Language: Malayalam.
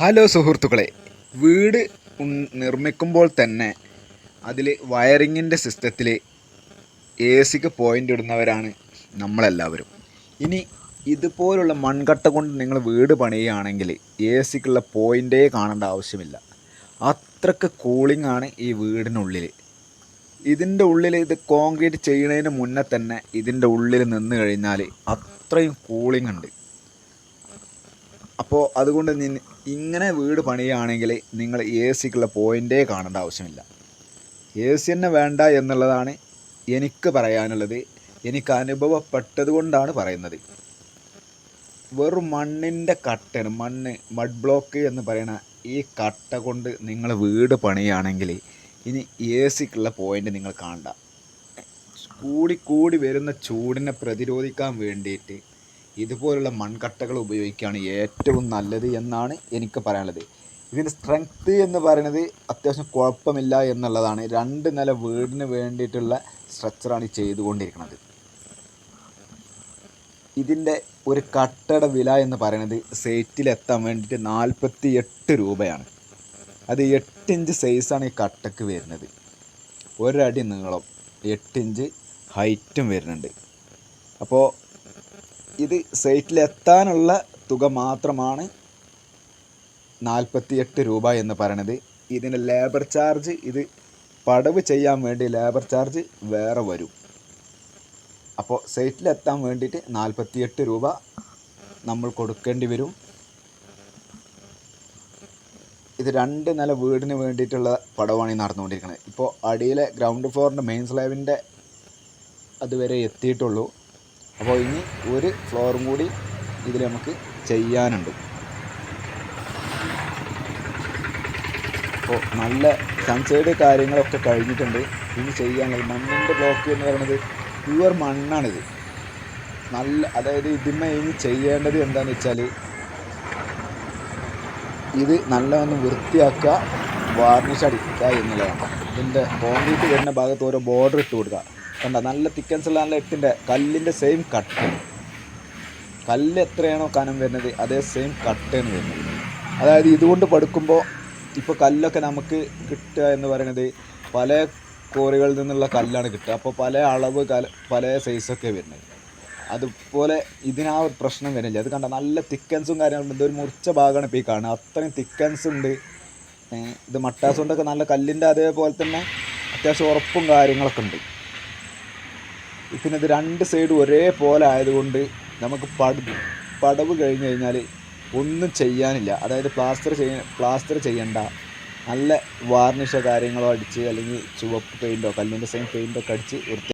ഹലോ സുഹൃത്തുക്കളെ വീട് നിർമ്മിക്കുമ്പോൾ തന്നെ അതിൽ വയറിങ്ങിന്റെ സിസ്റ്റത്തിൽ എ സിക്ക് പോയിന്റ് ഇടുന്നവരാണ് നമ്മളെല്ലാവരും. ഇനി ഇതുപോലുള്ള മൺകട്ട കൊണ്ട് നിങ്ങൾ വീട് പണിയുകയാണെങ്കിൽ എ സിക്കുള്ള പോയിന്റേ കാണേണ്ട ആവശ്യമില്ല. അത്രയ്ക്ക് കൂളിംഗ് ആണ് ഈ വീടിനുള്ളിൽ ഇതിന്റെ ഉള്ളിൽ ഇത് കോൺക്രീറ്റ് ചെയ്യുന്നതിന് മുന്നേ തന്നെ ഇതിന്റെ ഉള്ളിൽ നിന്ന് കഴിഞ്ഞാൽ അത്രയും കൂളിംഗ് ഉണ്ട്. അപ്പോൾ അതുകൊണ്ട് ഇങ്ങനെ വീട് പണിയുകയാണെങ്കിൽ നിങ്ങൾ എ സിക്കുള്ള പോയിന്റേ കാണേണ്ട ആവശ്യമില്ല. എ സി തന്നെ വേണ്ട എന്നുള്ളതാണ് എനിക്ക് പറയാനുള്ളത്. എനിക്ക് അനുഭവപ്പെട്ടത് കൊണ്ടാണ് പറയുന്നത്. വെറും മണ്ണിന്റെ കട്ടയാണ് മണ്ണ് മഡ് ബ്ലോക്ക് എന്ന് പറയുന്ന ഈ കട്ട കൊണ്ട് നിങ്ങൾ വീട് പണിയുകയാണെങ്കിൽ ഇനി എ സിക്കുള്ള പോയിന്റ് നിങ്ങൾ കാണണ്ട. കൂടി കൂടി വരുന്ന ചൂടിനെ പ്രതിരോധിക്കാൻ വേണ്ടിയിട്ട് ഇതുപോലുള്ള മൺകട്ടകൾ ഉപയോഗിക്കുകയാണ് ഏറ്റവും നല്ലത് എന്നാണ് എനിക്ക് പറയാനുള്ളത്. ഇതിന്റെ സ്ട്രെങ്ത്ത് എന്ന് പറയുന്നത് അത്യാവശ്യം കുഴപ്പമില്ല എന്നുള്ളതാണ്. രണ്ട് നില വീടിന് വേണ്ടിയിട്ടുള്ള സ്ട്രക്ചറാണ് ചെയ്തുകൊണ്ടിരിക്കുന്നത്. ഇതിന്റെ ഒരു കട്ടട വില എന്ന് പറയുന്നത് സൈറ്റിലെത്താൻ വേണ്ടിയിട്ട് നാൽപ്പത്തി എട്ട് രൂപയാണ്. അത് എട്ട് ഇഞ്ച് സൈസാണ് ഈ കട്ടക്ക് വരുന്നത്. ഒരടി നീളം എട്ട് ഇഞ്ച് ഹൈറ്റും വരുന്നുണ്ട്. അപ്പോൾ ഇത് സൈറ്റിലെത്താനുള്ള തുക മാത്രമാണ് നാൽപ്പത്തി എട്ട് രൂപ എന്ന് പറയണത്. ഇതിന് ലേബർ ചാർജ് ഇത് പടവ് ചെയ്യാൻ വേണ്ടി ലേബർ ചാർജ് വേറെ വരും. അപ്പോൾ സൈറ്റിലെത്താൻ വേണ്ടിയിട്ട് നാൽപ്പത്തിയെട്ട് രൂപ നമ്മൾ കൊടുക്കേണ്ടി വരും. ഇത് രണ്ട് നില വീടിന് വേണ്ടിയിട്ടുള്ള പടവാണ് ഈ നടന്നുകൊണ്ടിരിക്കുന്നത് ഇപ്പോൾ അടിയിലെ ഗ്രൗണ്ട് ഫ്ലോറിന്റെ മെയിൻ സ്ലാബിന്റെ അതുവരെ എത്തിയിട്ടുള്ളൂ. അപ്പോൾ ഇനി ഒരു ഫ്ലോറും കൂടി ഇതിൽ നമുക്ക് ചെയ്യാനുണ്ട്. അപ്പോൾ നല്ല സൺസൈഡ് കാര്യങ്ങളൊക്കെ കഴിഞ്ഞിട്ടുണ്ട്. ഇനി ചെയ്യാനുള്ളത് മണ്ണിന്റെ ബ്ലോക്ക് എന്ന് പറയുന്നത് പ്യുവർ മണ്ണാണിത്. നല്ല അതായത് ഇതിന്മേ ഇനി ചെയ്യേണ്ടത് എന്താണെന്ന് വെച്ചാൽ ഇത് നല്ലവണ്ണം വൃത്തിയാക്കുക വാർണിഷ് അടിക്കുക എന്നുള്ളതാണ്. ഇതിന്റെ കോൺക്രീറ്റ് വരുന്ന ഭാഗത്ത് ഓരോ ബോർഡർ ഇട്ട് കൊടുക്കുക. കണ്ട നല്ല തിക്കൻസ് ഉള്ള നല്ല എട്ടിന്റെ കല്ലിന്റെ സെയിം കട്ട് കല്ല് എത്രയാണോ കനം വരുന്നത് അതേ സെയിം കട്ടാണ് വരുന്നത്. അതായത് ഇതുകൊണ്ട് പടുക്കുമ്പോൾ ഇപ്പോൾ കല്ലൊക്കെ നമുക്ക് കിട്ടുക എന്ന് പറയുന്നത് പല കോറികളിൽ നിന്നുള്ള കല്ലാണ് കിട്ടുക. അപ്പോൾ പല അളവ് കല പല സൈസൊക്കെ വരുന്നത്. അതുപോലെ ഇതിനാ ഒരു പ്രശ്നം വരുന്നില്ല. അത് കണ്ട നല്ല തിക്കൻസും കാര്യങ്ങളും ഇതൊരു മുറിച്ച ഭാഗമാണ് ഇപ്പോൾ ഈ കാണുന്നത്. അത്രയും തിക്കൻസ് ഉണ്ട്. ഇത് മട്ടാസ് കൊണ്ടൊക്കെ നല്ല കല്ലിന്റെ അതേപോലെ തന്നെ അത്യാവശ്യം ഉറപ്പും കാര്യങ്ങളൊക്കെ ഉണ്ട്. പിന്നെ ഇത് രണ്ട് സൈഡും ഒരേപോലെ ആയതുകൊണ്ട് നമുക്ക് പടവ് പടവ് കഴിഞ്ഞ് കഴിഞ്ഞാൽ ഒന്നും ചെയ്യാനില്ല. അതായത് പ്ലാസ്റ്റർ ചെയ്യ പ്ലാസ്റ്റർ ചെയ്യണ്ട. നല്ല വാർണിഷോ കാര്യങ്ങളോ അടിച്ച് അല്ലെങ്കിൽ ചുവപ്പ് പെയിന്റോ കല്ലിന്റെ സെയിം പെയിന്റോ ഒക്കെ അടിച്ച് വൃത്തി